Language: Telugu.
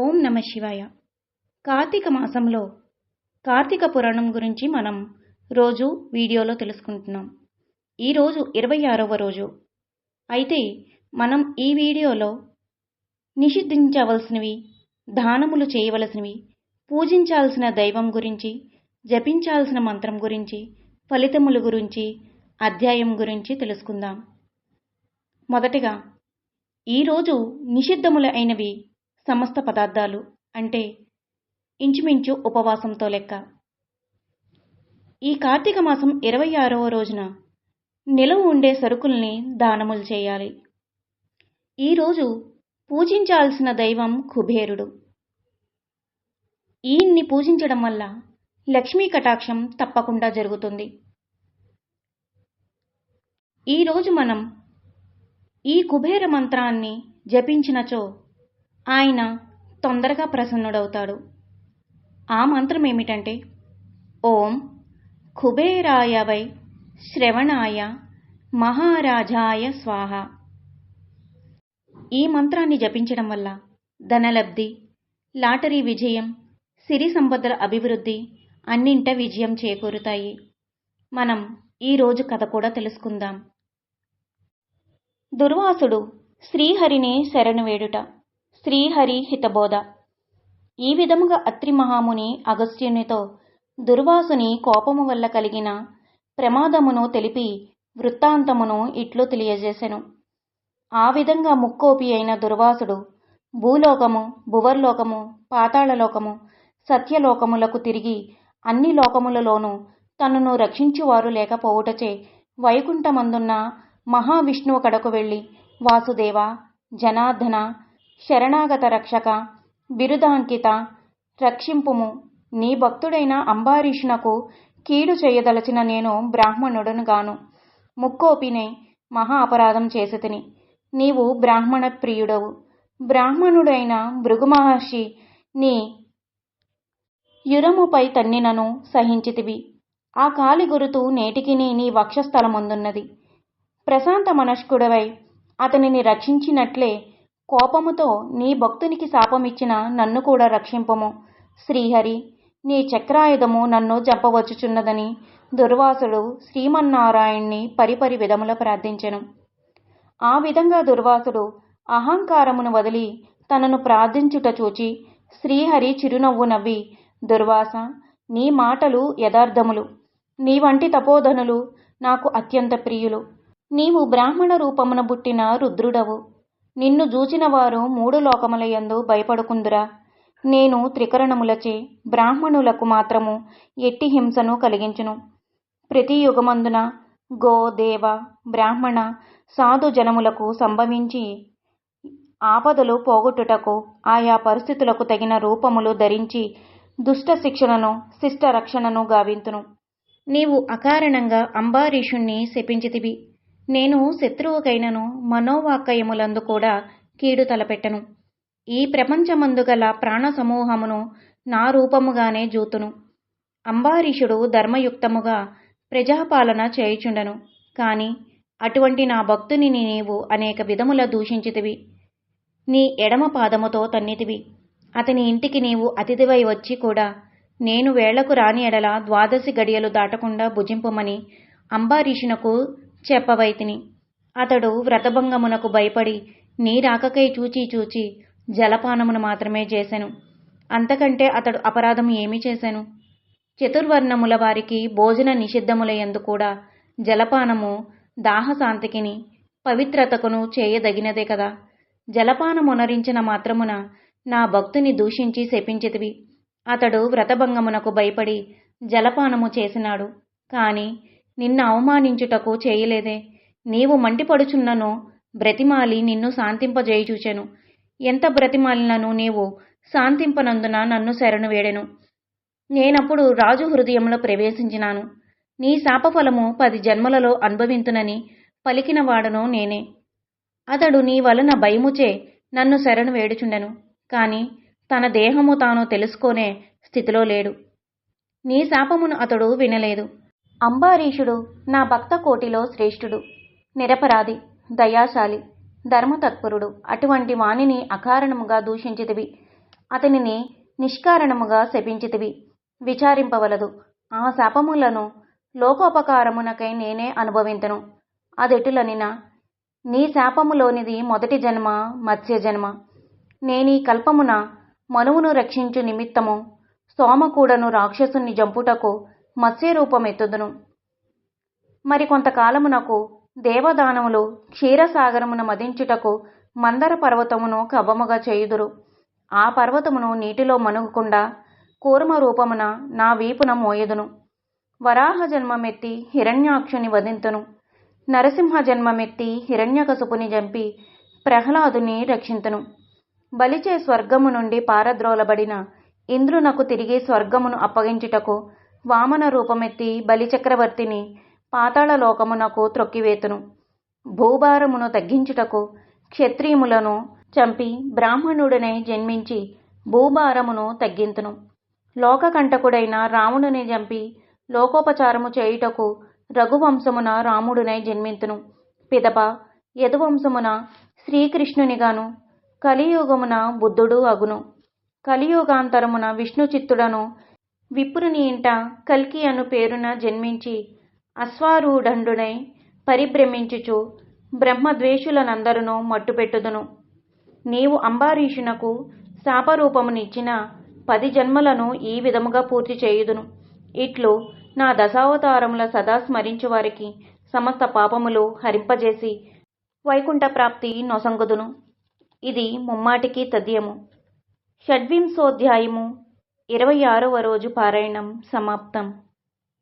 ఓం నమ శివాయ. కార్తీక మాసంలో కార్తీక పురాణం గురించి మనం రోజు వీడియోలో తెలుసుకుంటున్నాం. ఈరోజు ఇరవై ఆరవ రోజు. అయితే మనం ఈ వీడియోలో నిషిద్ధించవలసినవి దానములు చేయవలసినవి పూజించాల్సిన దైవం గురించి జపించాల్సిన మంత్రం గురించి ఫలితముల గురించి అధ్యాయం గురించి తెలుసుకుందాం. మొదటగా ఈరోజు నిషిద్ధములు అయినవి సమస్త పదార్థాలు అంటే ఇంచుమించు ఉపవాసంతో లెక్క. ఈ కార్తీక మాసం ఇరవై ఆరవ రోజున నిలవ ఉండే సరుకుల్ని దానములు చేయాలి. ఈరోజు పూజించాల్సిన దైవం కుబేరుడు. ఈయన్ని పూజించడం వల్ల లక్ష్మీ కటాక్షం తప్పకుండా జరుగుతుంది. ఈరోజు మనం ఈ కుబేర మంత్రాన్ని జపించినచో ఆయన తొందరగా ప్రసన్నుడవుతాడు. ఆ మంత్రం ఏమిటంటే ఓం కుబేరాయ వై శ్రవణాయ మహారాజాయ స్వాహ. ఈ మంత్రాన్ని జపించడం వల్ల ధనలబ్ధి లాటరీ విజయం సిరి సంపదల అభివృద్ధి అన్నింట విజయం చేకూరుతాయి. మనం ఈరోజు కథ కూడా తెలుసుకుందాం. దుర్వాసుడు శ్రీహరిని శరణు వేడుట. శ్రీహరి హితబోధ. ఈ విధముగా అత్రి మహాముని అగస్త్యునితో దుర్వాసుని కోపము వల్ల కలిగిన ప్రమాదమును తెలిపి వృత్తాంతమును ఇట్లు తెలియజేసెను. ఆ విధంగా ముక్కోపి అయిన దుర్వాసుడు భూలోకము భువర్లోకము పాతాళలోకము సత్యలోకములకు తిరిగి అన్ని లోకములలోనూ తనను రక్షించువారు లేకపోవుటచే వైకుంఠమందున్న మహావిష్ణువు కడకు వెళ్ళి వాసుదేవ జనార్దన శరణాగత రక్షక బిరుదాంకిత రక్షింపుము. నీ భక్తుడైన అంబారీషునకు కీడు చేయదలచిన నేను బ్రాహ్మణుడును గాను ముక్కోపినే మహా అపరాధం చేసితిని. నీవు బ్రాహ్మణ ప్రియుడవు. బ్రాహ్మణుడైన భృగుమహర్షి నీ యురముపై తన్నినను సహించితివి. ఆ కాలి గురుతు నేటికి నీ వక్షస్థలముందున్నది. ప్రశాంత మనస్కుడవై అతనిని రక్షించినట్లే కోపముతో నీ భక్తునికి శాపమిచ్చిన నన్ను కూడా రక్షింపము. శ్రీహరి నీ చక్రాయుధము నన్ను జంపవచ్చుచున్నదని దుర్వాసుడు శ్రీమన్నారాయణ్ణి పరిపరి విధముల ప్రార్థించెను. ఆ విధంగా దుర్వాసుడు అహంకారమును వదిలి తనను ప్రార్థించుట చూచి శ్రీహరి చిరునవ్వు నవ్వి దుర్వాస నీ మాటలు యథార్థములు. నీ వంటి తపోధనులు నాకు అత్యంత ప్రియులు. నీవు బ్రాహ్మణ రూపమున పుట్టిన రుద్రుడవు. నిన్ను జూచినవారు మూడు లోకములయందు భయపడుకుందురా. నేను త్రికరణములచే బ్రాహ్మణులకు మాత్రము ఎట్టి హింసను కలిగించును. ప్రతి యుగమందున గో దేవ బ్రాహ్మణ సాధు జనములకు సంభవించి ఆపదలు పోగొట్టుటకు ఆయా పరిస్థితులకు తగిన రూపములు ధరించి దుష్ట శిక్షణను శిష్ట రక్షణను గావింతును. నీవు అకారణంగా అంబారీషుణ్ణి శపించితివి. నేను శత్రువుకైనను మనోవాక్కయములందు కూడా కీడు తలపెట్టను. ఈ ప్రపంచమందుగల ప్రాణసమూహమును ప్రాణ సమూహమును నా రూపముగానే జూతును. అంబారీషుడు ధర్మయుక్తముగా ప్రజాపాలన చేయుచుండను. కాని అటువంటి నా భక్తుని నీవు అనేక విధముల దూషించితివి. నీ ఎడమ పాదముతో తన్నితివి. అతని ఇంటికి నీవు అతిథివై వచ్చి కూడా నేను వేళ్ళకు రాని ఎడల ద్వాదశి గడియలు దాటకుండా భుజింపమని అంబారీషునకు చెప్పవైతిని. అతడు వ్రతభంగమునకు భయపడి నీ రాకకై చూచి చూచి జలపానమును మాత్రమే చేశాను అంతకంటే అతడు అపరాధం ఏమి చేశాను చతుర్వర్ణముల వారికి భోజన నిషిద్ధములయందు కూడా జలపానము దాహశాంతికిని పవిత్రతకును చేయదగినదే కదా. జలపానమునరించిన మాత్రమున నా భక్తుని దూషించి శపించితివి. అతడు వ్రతభంగమునకు భయపడి జలపానము చేసినాడు. కాని నిన్ను అవమానించుటకు చేయలేదే. నీవు మంటిపడుచున్నను బ్రతిమాలి నిన్ను శాంతింపజేయుచూచెను. ఎంత బ్రతిమాలినను నీవు శాంతింపనందున నన్ను శరణు వేడెను. నేనప్పుడు రాజు హృదయంలో ప్రవేశించినాను. నీ శాపఫలము పది జన్మలలో అనుభవింతునని పలికినవాడనో నేనే. అతడు నీ వలన భయముచే నన్ను శరణు వేడుచుండెను. కాని తన దేహము తాను తెలుసుకొనే స్థితిలో లేడు. నీ శాపమును అతడు వినలేదు. అంబారీషుడు నా భక్త కోటిలో శ్రేష్ఠుడు. నిరపరాధి దయాశాలి ధర్మతత్పరుడు. అటువంటి వాణిని అకారణముగా దూషించితివి. అతనిని నిష్కారణముగా శపించితివి. విచారింపవలదు. ఆ శాపములను లోకోపకారమునకై నేనే అనుభవింతను. అదెటులనినా నీ శాపములోనిది మొదటి జన్మ మత్స్య జన్మ. నేనీ కల్పమున మనువును రక్షించు నిమిత్తము సోమకూడను రాక్షసుని జంపుటకు మత్స్య మరికొంతకాలమునకు మరి దేవదానములు క్షీరసాగరమున మదించుటకు మందర పర్వతమును కవ్వముగా చేయుదురు. ఆ పర్వతమును నీటిలో మనుగకుండా కూర్మ రూపమున నా వీపున మోయదును. వరాహ జన్మమెత్తి హిరణ్యాక్షుని వధింతును. నరసింహ జన్మమెత్తి హిరణ్యకసుపుని జంపి ప్రహ్లాదుని రక్షింతును. బలిచే స్వర్గము నుండి పారద్రోలబడిన ఇంద్రునకు తిరిగి స్వర్గమును అప్పగించుటకు వామన రూపమెత్తి బలిచక్రవర్తిని పాతాళ లోకమునకు త్రొక్కివేతును. భూభారమును తగ్గించుటకు క్షత్రియుములను చంపి బ్రాహ్మణుడనే జన్మించి భూభారమును తగ్గింతును. లోకకంటకుడైన రాముడిని చంపి లోకోపచారము చేయుటకు రఘువంశమున రాముడునై జన్మింతును. పిదప యదువంశమున శ్రీకృష్ణునిగాను కలియుగమున బుద్ధుడు అగును. కలియుగాంతరమున విష్ణు విపురుని ఇంట కల్కి అను పేరున జన్మించి అశ్వారూఢండునై పరిభ్రమించుచు బ్రహ్మద్వేషులనందరును మట్టుపెట్టుదును. నీవు అంబారీషునకు శాపరూపమునిచ్చిన పది జన్మలను ఈ విధముగా పూర్తి చేయుదును. ఇట్లు నా దశావతారముల సదా స్మరించు వారికి సమస్త పాపములు హరింపజేసి వైకుంఠ ప్రాప్తి నొసంగుదును. ఇది ముమ్మాటికి తథ్యము షడ్వింశోధ్యాయము ఇరవై ఆరవ రోజు పారాయణం సమాప్తం.